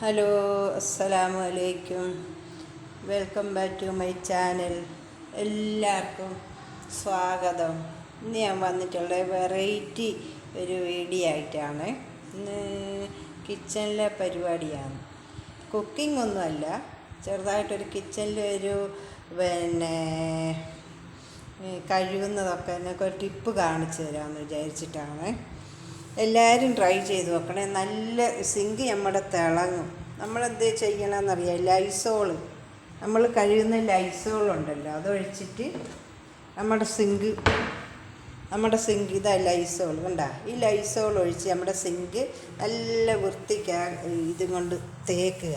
Hello അസ്സലാമു അലൈക്കും welcome back to my channel. എല്ലാവർക്കും സ്വാഗതം. ഇന്ന് ഞാൻ വന്നിട്ടുള്ള വെറൈറ്റി ഒരു വീഡിയോ ആയിട്ടാണ്. ഇന്ന് കിച്ചണിലെ പരിപാടിയാണ്. കുക്കിംഗ് ഒന്നുമല്ല ചെറുതായിട്ടൊരു കിച്ചണിൽ ഒരു പിന്നെ കഴിയുന്നതൊക്കെ എന്നൊക്കെ ഒരു ടിപ്പ് കാണിച്ചു തരാമെന്ന് വിചാരിച്ചിട്ടാണ്. എല്ലാവരും ട്രൈ ചെയ്ത് നോക്കണേ. നല്ല സിങ്ക് നമ്മുടെ തിളങ്ങും. നമ്മളെന്ത് ചെയ്യണമെന്നറിയാം ലൈസോൾ നമ്മൾ കഴുകുന്ന ലൈസോൾ ഉണ്ടല്ലോ അതൊഴിച്ചിട്ട് നമ്മുടെ സിങ്ക് നമ്മുടെ സിങ്ക് ഇതാ ലൈസോൾ കണ്ട? ഈ ലൈസോൾ ഒഴിച്ച് നമ്മുടെ സിങ്ക് നല്ല വൃത്തിക്ക ഇതും കൊണ്ട് തേക്കുക.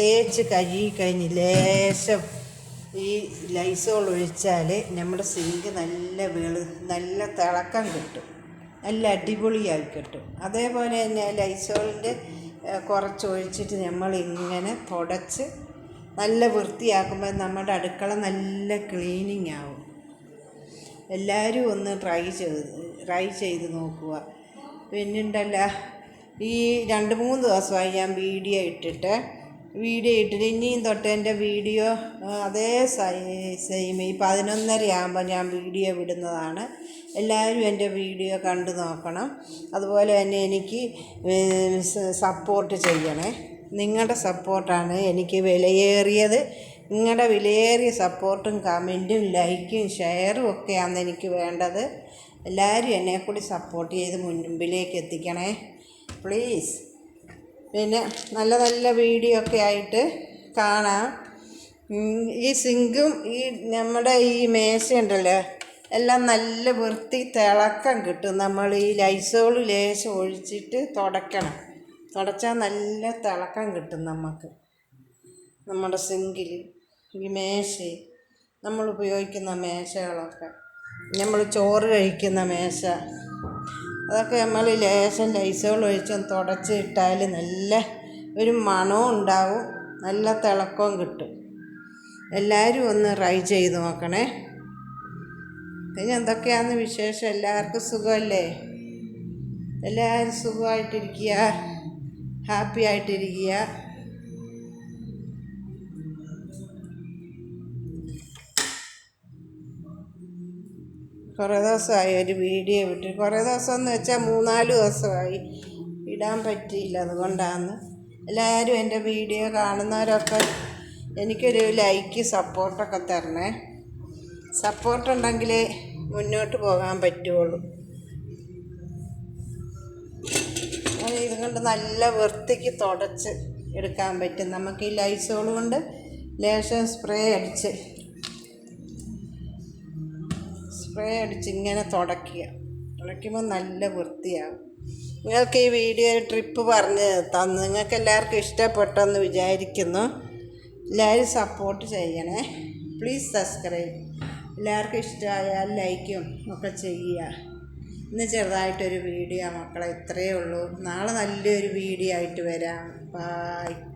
തേച്ച് കഴുകി കഴിഞ്ഞ് ലേശം ഈ ലൈസോൾ ഒഴിച്ചാൽ നമ്മുടെ സിങ്ക് നല്ല വെളു നല്ല തിളക്കം കിട്ടും. നല്ല അടിപൊളിയായി കിട്ടും അതേപോലെ തന്നെ ലൈസോളിന്റെ കുറച്ച് ഒഴിച്ചിട്ട് നമ്മൾ ഇങ്ങനെ തുടച്ച് നല്ല വൃത്തിയാക്കുമ്പോൾ നമ്മുടെ അടുക്കള നല്ല ക്ലീനിങ് ആവും എല്ലാവരും ഒന്ന് ട്രൈ ചെയ്ത് ട്രൈ ചെയ്ത് നോക്കുക. പിന്നുണ്ടല്ല ഈ രണ്ട് മൂന്ന് ദിവസമായി ഞാൻ വീഡിയോ ഇട്ടിട്ട് വീഡിയോ ഇട്ടിട്ട് ഇനിയും തൊട്ട് എന്റെ വീഡിയോ അതേ സെയിം ഈ പതിനൊന്നര ആകുമ്പോൾ ഞാൻ വീഡിയോ വിടുന്നതാണ്. എല്ലാവരും എന്റെ വീഡിയോ കണ്ടു നോക്കണം. അതുപോലെ തന്നെ എനിക്ക് സപ്പോർട്ട് ചെയ്യണേ. നിങ്ങളുടെ സപ്പോർട്ടാണ് എനിക്ക് വിലയേറിയത്. നിങ്ങളുടെ വിലയേറിയ സപ്പോർട്ടും കമന്റും ലൈക്കും ഷെയറും ഒക്കെയാണ് എനിക്ക് വേണ്ടത്. എല്ലാവരും എന്നെ കൂടി സപ്പോർട്ട് ചെയ്ത് മുൻപിലേക്ക് എത്തിക്കണേ. പ്ലീസ് പിന്നെ നല്ല നല്ല വീഡിയോ ഒക്കെ ആയിട്ട് കാണാം. ഈ സിങ്കും ഈ നമ്മുടെ ഈ മേശയുണ്ടല്ലോ എല്ലാം നല്ല വൃത്തി തിളക്കം കിട്ടും. നമ്മൾ ഈ ലൈസോൾ ലേശം ഒഴിച്ചിട്ട് തുടയ്ക്കണം തുടച്ചാൽ നല്ല തിളക്കം കിട്ടും നമുക്ക് നമ്മുടെ സിങ്കിൽ ഈ മേശ നമ്മൾ ഉപയോഗിക്കുന്ന മേശകളൊക്കെ. നമ്മൾ ചോറ് കഴിക്കുന്ന മേശ അതൊക്കെ നമ്മൾ ലേശം ലൈസോൾ ഒഴിച്ചും തുടച്ചിട്ടാൽ നല്ല ഒരു മണവും ഉണ്ടാവും. നല്ല തിളക്കവും കിട്ടും. എല്ലാവരും ഒന്ന് ട്രൈ ചെയ്ത് നോക്കണേ. പിന്നെ എന്തൊക്കെയാണ് വിശേഷം? എല്ലാവർക്കും സുഖമല്ലേ? എല്ലാവരും സുഖമായിട്ടിരിക്കുക. ഹാപ്പി ആയിട്ടിരിക്കുക. കുറേ ദിവസമായി ഒരു വീഡിയോ വിട്ട് കുറേ ദിവസം എന്ന് വെച്ചാൽ മൂന്നാൽ ദിവസമായി. ഇടാൻ പറ്റിയില്ല അതുകൊണ്ടാണ്. എല്ലാവരും എന്റെ വീഡിയോ കാണുന്നവരൊക്കെ എനിക്കൊരു ലൈക്ക് സപ്പോർട്ടൊക്കെ തരണേ. സപ്പോർട്ട് ഉണ്ടെങ്കിലേ മുന്നോട്ട് പോകാൻ പറ്റുള്ളൂ. ഇതുകൊണ്ട് നല്ല വൃത്തിക്ക് തുടച്ച് എടുക്കാൻ പറ്റും. നമുക്ക് ഈ ലൈസോൾ കൊണ്ട് ലേശം സ്പ്രേ അടിച്ച് സ്പ്രേ അടിച്ച് ഇങ്ങനെ തുടയ്ക്കുക. തുടയ്ക്കുമ്പോൾ നല്ല വൃത്തിയാകും നിങ്ങൾക്ക് ഈ വീഡിയോ ട്രിപ്പ് പറഞ്ഞ് തന്നു. നിങ്ങൾക്ക് എല്ലാവർക്കും ഇഷ്ടപ്പെട്ടെന്ന് വിചാരിക്കുന്നു. എല്ലാവരും സപ്പോർട്ട് ചെയ്യണേ. പ്ലീസ് സബ്സ്ക്രൈബ് എല്ലാവർക്കും ഇഷ്ടമായാൽ ലൈക്കും ഒക്കെ ചെയ്യുക. ഇന്ന് ചെറുതായിട്ടൊരു വീഡിയോ മക്കളെ. ഇത്രയേ ഉള്ളൂ. നാളെ നല്ലൊരു വീഡിയോ ആയിട്ട് വരാം. ബായ്